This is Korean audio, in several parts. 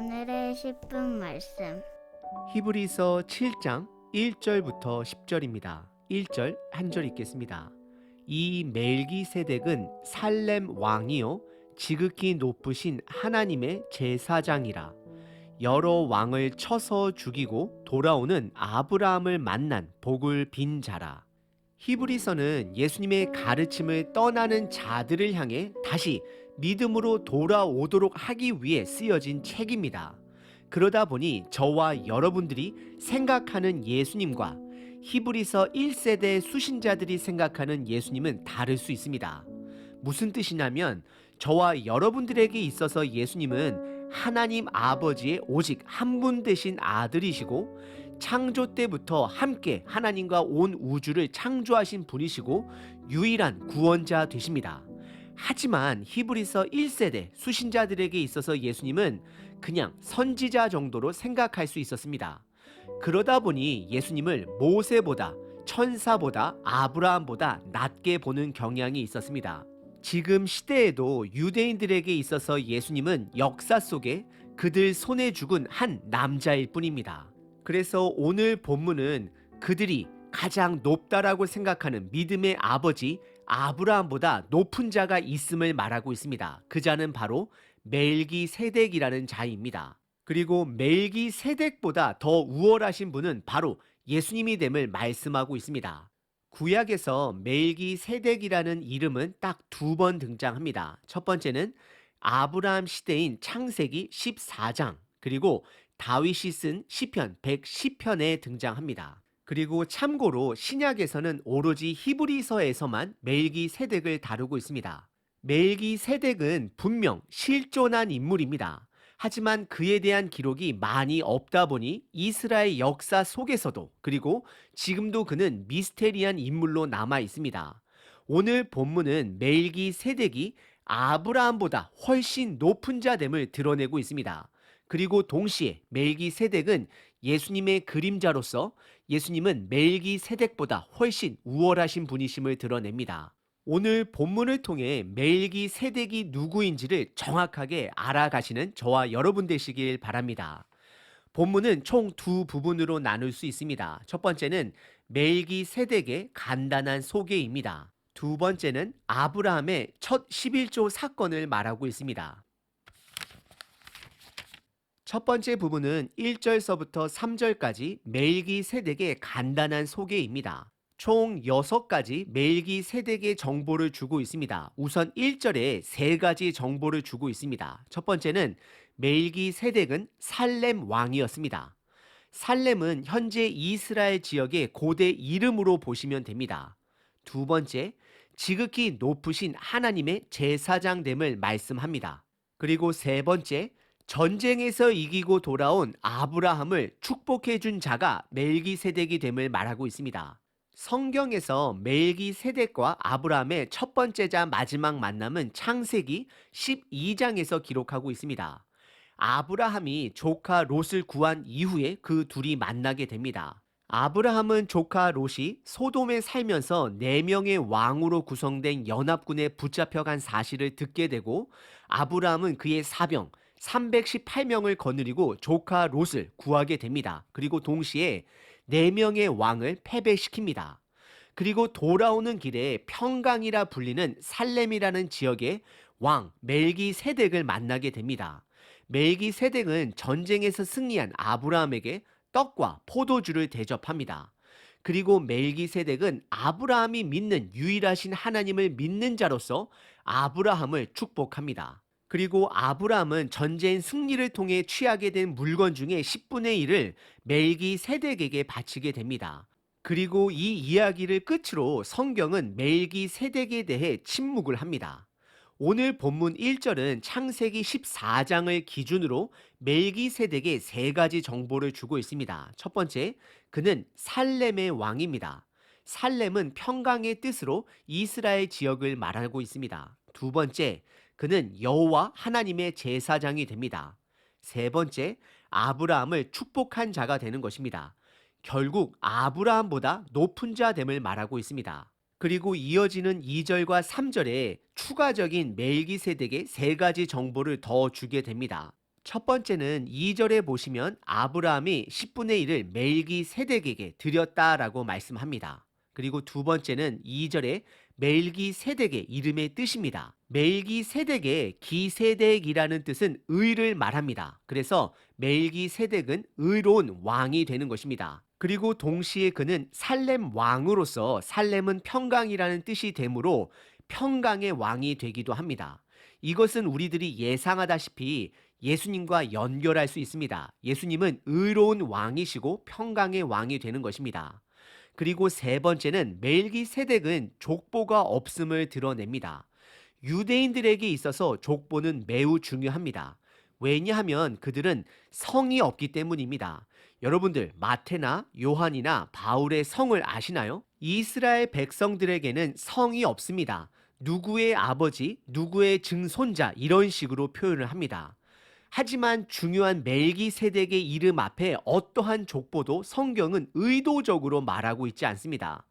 오늘의 10분 말씀. 히브리서 7장 1절부터 10절입니다. 1절 한 절 읽겠습니다. 이 멜기세덱은 살렘 왕이요 지극히 높으신 하나님의 제사장이라 여러 왕을 쳐서 죽이고 돌아오는 아브라함을 만난 복을 빈 자라. 히브리서는 예수님의 가르침을 떠나는 자들을 향해 다시 믿음으로 돌아오도록 하기 위해 쓰여진 책입니다. 그러다 보니 저와 여러분들이 생각하는 예수님과 히브리서 1세대 수신자들이 생각하는 예수님은 다를 수 있습니다. 무슨 뜻이냐면 저와 여러분들에게 있어서 예수님은 하나님 아버지의 오직 한 분 되신 아들이시고 창조 때부터 함께 하나님과 온 우주를 창조하신 분이시고 유일한 구원자 되십니다. 하지만 히브리서 1세대 수신자들에게 있어서 예수님은 그냥 선지자 정도로 생각할 수 있었습니다. 그러다 보니 예수님을 모세보다 천사보다 아브라함보다 낮게 보는 경향이 있었습니다. 지금 시대에도 유대인들에게 있어서 예수님은 역사 속에 그들 손에 죽은 한 남자일 뿐입니다. 그래서 오늘 본문은 그들이 가장 높다라고 생각하는 믿음의 아버지 아브라함보다 높은 자가 있음을 말하고 있습니다. 그 자는 바로 멜기 세덱이라는 자입니다. 그리고 멜기 세덱보다 더 우월하신 분은 바로 예수님이 됨을 말씀하고 있습니다. 구약에서 멜기 세덱이라는 이름은 딱 두 번 등장합니다. 첫 번째는 아브라함 시대인 창세기 14장 그리고 다윗이 쓴 시편 110편에 등장합니다. 그리고 참고로 신약에서는 오로지 히브리서에서만 멜기 세덱을 다루고 있습니다. 멜기 세덱은 분명 실존한 인물입니다. 하지만 그에 대한 기록이 많이 없다 보니 이스라엘 역사 속에서도 그리고 지금도 그는 미스테리한 인물로 남아 있습니다. 오늘 본문은 멜기 세덱이 아브라함보다 훨씬 높은 자됨을 드러내고 있습니다. 그리고 동시에 멜기 세덱은 예수님의 그림자로서 예수님은 멜기 세덱보다 훨씬 우월하신 분이심을 드러냅니다. 오늘 본문을 통해 멜기 세덱이 누구인지를 정확하게 알아가시는 저와 여러분 되시길 바랍니다. 본문은 총 두 부분으로 나눌 수 있습니다. 첫 번째는 멜기 세덱의 간단한 소개입니다. 두 번째는 아브라함의 첫 11조 사건을 말하고 있습니다. 첫 번째 부분은 1절서부터 3절까지 멜기 세덱의 간단한 소개입니다. 총 6가지 멜기 세덱의 정보를 주고 있습니다. 우선 1절에 세 가지 정보를 주고 있습니다. 첫 번째는 멜기 세덱은 살렘 왕이었습니다. 살렘은 현재 이스라엘 지역의 고대 이름으로 보시면 됩니다. 두 번째, 지극히 높으신 하나님의 제사장됨을 말씀합니다. 그리고 세 번째, 전쟁에서 이기고 돌아온 아브라함을 축복해 준 자가 멜기세덱이 됨을 말하고 있습니다. 성경에서 멜기세덱과 아브라함의 첫 번째 자 마지막 만남은 창세기 12장에서 기록하고 있습니다. 아브라함이 조카 롯을 구한 이후에 그 둘이 만나게 됩니다. 아브라함은 조카 롯이 소돔에 살면서 네명의 왕으로 구성된 연합군에 붙잡혀간 사실을 듣게 되고 아브라함은 그의 사병 318명을 거느리고 조카 롯을 구하게 됩니다. 그리고 동시에 네명의 왕을 패배시킵니다. 그리고 돌아오는 길에 평강이라 불리는 살렘이라는 지역의 왕 멜기 세덱을 만나게 됩니다. 멜기 세덱은 전쟁에서 승리한 아브라함에게 떡과 포도주를 대접합니다. 그리고 멜기 세덱은 아브라함이 믿는 유일하신 하나님을 믿는 자로서 아브라함을 축복합니다. 그리고 아브라함은 전쟁 승리를 통해 취하게 된 물건 중에 10분의 1을 멜기 세덱에게 바치게 됩니다. 그리고 이 이야기를 끝으로 성경은 멜기 세덱에 대해 침묵을 합니다. 오늘 본문 1절은 창세기 14장을 기준으로 멜기세덱의 세 가지 정보를 주고 있습니다. 첫 번째, 그는 살렘의 왕입니다. 살렘은 평강의 뜻으로 이스라엘 지역을 말하고 있습니다. 두 번째, 그는 여호와 하나님의 제사장이 됩니다. 세 번째, 아브라함을 축복한 자가 되는 것입니다. 결국 아브라함보다 높은 자 됨을 말하고 있습니다. 그리고 이어지는 2절과 3절에 추가적인 멜기세덱의 세 가지 정보를 더 주게 됩니다. 첫 번째는 2절에 보시면 아브라함이 10분의 1을 멜기 세덱에게 드렸다라고 말씀합니다. 그리고 두 번째는 2절에 멜기 세덱의 이름의 뜻입니다. 멜기 세덱의 기세덱이라는 뜻은 의를 말합니다. 그래서 멜기 세덱은 의로운 왕이 되는 것입니다. 그리고 동시에 그는 살렘 왕으로서 살렘은 평강이라는 뜻이 되므로 평강의 왕이 되기도 합니다. 이것은 우리들이 예상하다시피 예수님과 연결할 수 있습니다. 예수님은 의로운 왕이시고 평강의 왕이 되는 것입니다. 그리고 세 번째는 멜기 세덱은 족보가 없음을 드러냅니다. 유대인들에게 있어서 족보는 매우 중요합니다. 왜냐하면 그들은 성이 없기 때문입니다. 여러분들 마테나 요한이나 바울의 성을 아시나요? 이스라엘 백성들에게는 성이 없습니다. 누구의 아버지, 누구의 증손자 이런 식으로 표현을 합니다. 하지만 중요한 멜기 세덱의 이름 앞에 어떠한 족보도 성경은 의도적으로 말하고 있지 않습니다.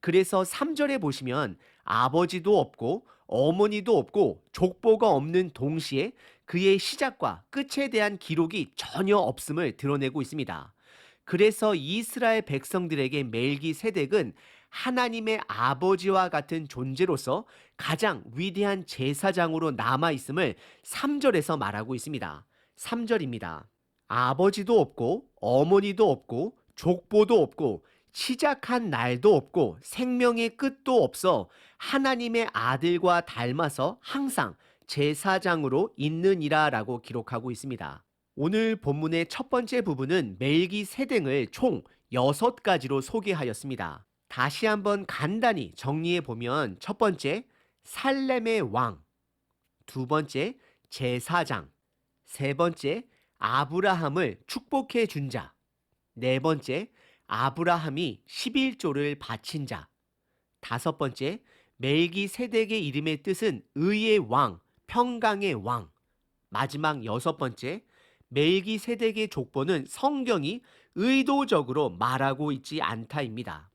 그래서 3절에 보시면 아버지도 없고 어머니도 없고 족보가 없는 동시에 그의 시작과 끝에 대한 기록이 전혀 없음을 드러내고 있습니다. 그래서 이스라엘 백성들에게 멜기 세덱은 하나님의 아버지와 같은 존재로서 가장 위대한 제사장으로 남아 있음을 3절에서 말하고 있습니다. 3절입니다. 아버지도 없고 어머니도 없고 족보도 없고 시작한 날도 없고 생명의 끝도 없어 하나님의 아들과 닮아서 항상 제사장으로 있느니라라고 기록하고 있습니다. 오늘 본문의 첫 번째 부분은 멜기 세댕을 총 6가지로 소개하였습니다. 다시 한번 간단히 정리해 보면 첫 번째 살렘의 왕, 두 번째 제사장, 세 번째 아브라함을 축복해 준 자, 네 번째 아브라함이 11조를 바친 자, 다섯 번째 멜기 세덱의 이름의 뜻은 의의 왕, 평강의 왕, 마지막 여섯 번째 멜기 세덱의 족보는 성경이 의도적으로 말하고 있지 않다입니다.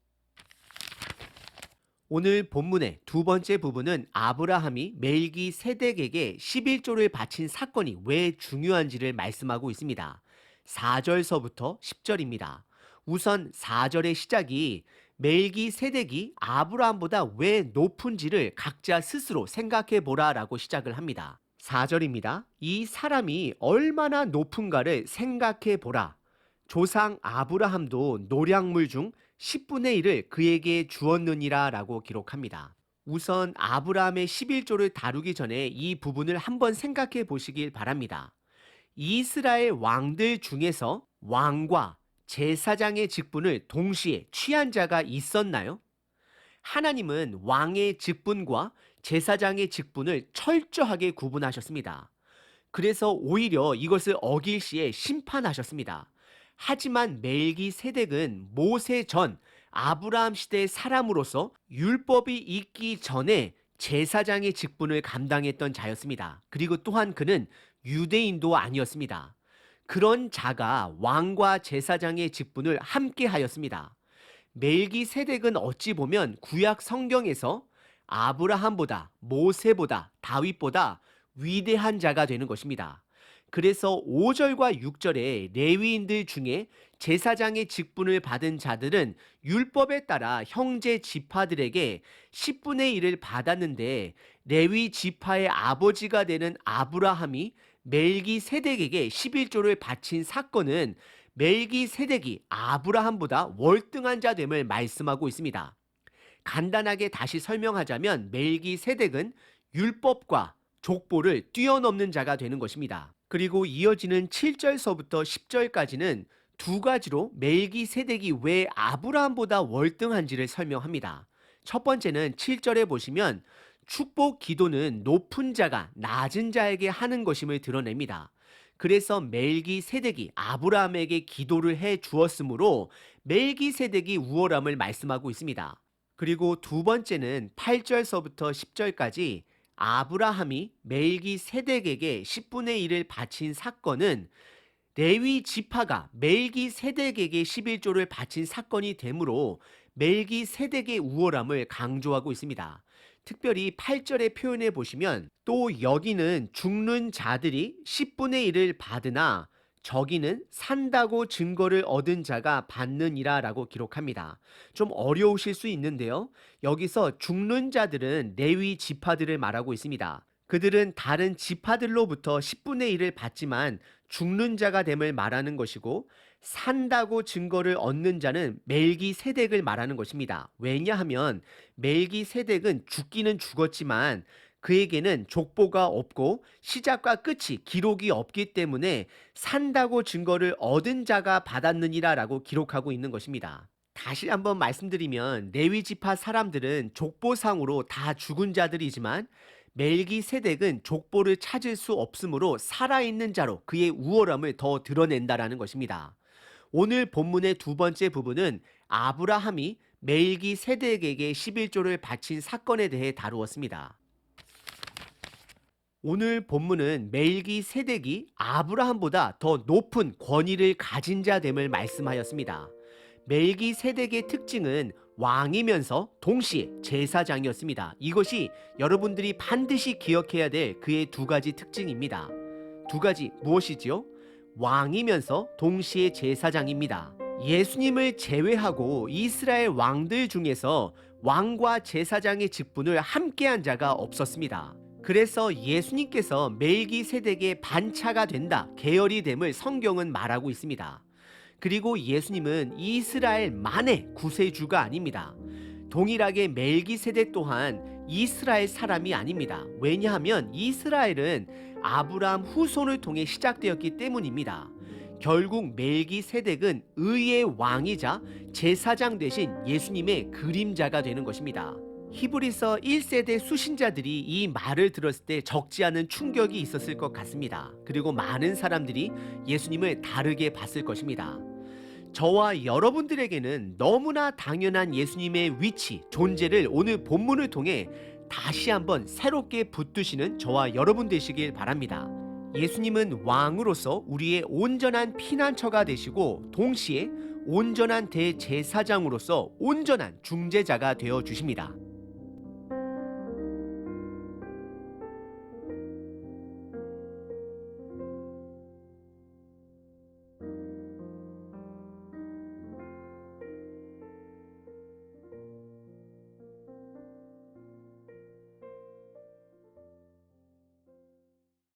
오늘 본문의 두 번째 부분은 아브라함이 멜기 세덱에게 11조를 바친 사건이 왜 중요한지를 말씀하고 있습니다. 4절서부터 10절입니다. 우선 4절의 시작이 멜기 세덱이 아브라함보다 왜 높은지를 각자 스스로 생각해 보라 라고 시작을 합니다. 4절입니다. 이 사람이 얼마나 높은가를 생각해 보라. 조상 아브라함도 노량물 중 10분의 1을 그에게 주었느니라 라고 기록합니다. 우선 아브라함의 11조를 다루기 전에 이 부분을 한번 생각해 보시길 바랍니다. 이스라엘 왕들 중에서 왕과 제사장의 직분을 동시에 취한 자가 있었나요? 하나님은 왕의 직분과 제사장의 직분을 철저하게 구분하셨습니다. 그래서 오히려 이것을 어길 시에 심판하셨습니다. 하지만 멜기 세덱은 모세 전 아브라함 시대의 사람으로서 율법이 있기 전에 제사장의 직분을 감당했던 자였습니다. 그리고 또한 그는 유대인도 아니었습니다. 그런 자가 왕과 제사장의 직분을 함께 하였습니다. 멜기 세덱은 어찌 보면 구약 성경에서 아브라함보다 모세보다 다윗보다 위대한 자가 되는 것입니다. 그래서 5절과 6절에 레위인들 중에 제사장의 직분을 받은 자들은 율법에 따라 형제 지파들에게 10분의 1을 받았는데 레위 지파의 아버지가 되는 아브라함이 멜기 세덱에게 11조를 바친 사건은 멜기 세덱이 아브라함보다 월등한 자됨을 말씀하고 있습니다. 간단하게 다시 설명하자면 멜기 세덱은 율법과 족보를 뛰어넘는 자가 되는 것입니다. 그리고 이어지는 7절서부터 10절까지는 두 가지로 멜기 세덱이 왜 아브라함보다 월등한지를 설명합니다. 첫 번째는 7절에 보시면 축복 기도는 높은 자가 낮은 자에게 하는 것임을 드러냅니다. 그래서 멜기 세덱이 아브라함에게 기도를 해 주었으므로 멜기 세덱이 우월함을 말씀하고 있습니다. 그리고 두 번째는 8절서부터 10절까지 아브라함이 멜기 세덱에게 10분의 1을 바친 사건은 레위 지파가 멜기 세덱에게 11조를 바친 사건이 되므로 멜기 세덱의 우월함을 강조하고 있습니다. 특별히 8절에 표현해 보시면 또 여기는 죽는 자들이 10분의 1을 받으나 저기는 산다고 증거를 얻은 자가 받느니라 라고 기록합니다. 좀 어려우실 수 있는데요. 여기서 죽는 자들은 레위 지파들을 말하고 있습니다. 그들은 다른 지파들로부터 10분의 1을 받지만 죽는 자가 됨을 말하는 것이고 산다고 증거를 얻는 자는 멜기 세덱을 말하는 것입니다. 왜냐하면 멜기 세덱은 죽기는 죽었지만 그에게는 족보가 없고 시작과 끝이 기록이 없기 때문에 산다고 증거를 얻은 자가 받았느니라라고 기록하고 있는 것입니다. 다시 한번 말씀드리면 레위 지파 사람들은 족보상으로 다 죽은 자들이지만 멜기 세덱은 족보를 찾을 수 없으므로 살아있는 자로 그의 우월함을 더 드러낸다라는 것입니다. 오늘 본문의 두 번째 부분은 아브라함이 멜기 세덱에게 11조를 바친 사건에 대해 다루었습니다. 오늘 본문은 멜기 세덱이 아브라함보다 더 높은 권위를 가진 자 됨을 말씀하였습니다. 멜기 세덱의 특징은 왕이면서 동시에 제사장이었습니다. 이것이 여러분들이 반드시 기억해야 될 그의 두 가지 특징입니다. 두 가지 무엇이지요? 왕이면서 동시에 제사장입니다. 예수님을 제외하고 이스라엘 왕들 중에서 왕과 제사장의 직분을 함께한 자가 없었습니다. 그래서 예수님께서 멜기 세덱의 반차가 된다, 계열이 됨을 성경은 말하고 있습니다. 그리고 예수님은 이스라엘만의 구세주가 아닙니다. 동일하게 멜기 세덱 또한 이스라엘 사람이 아닙니다. 왜냐하면 이스라엘은 아브라함 후손을 통해 시작되었기 때문입니다. 결국 멜기 세덱은 의의 왕이자 제사장 대신 예수님의 그림자가 되는 것입니다. 히브리서 1세대 수신자들이 이 말을 들었을 때 적지 않은 충격이 있었을 것 같습니다. 그리고 많은 사람들이 예수님을 다르게 봤을 것입니다. 저와 여러분들에게는 너무나 당연한 예수님의 위치, 존재를 오늘 본문을 통해 다시 한번 새롭게 붙드시는 저와 여러분 되시길 바랍니다. 예수님은 왕으로서 우리의 온전한 피난처가 되시고 동시에 온전한 대제사장으로서 온전한 중재자가 되어 주십니다.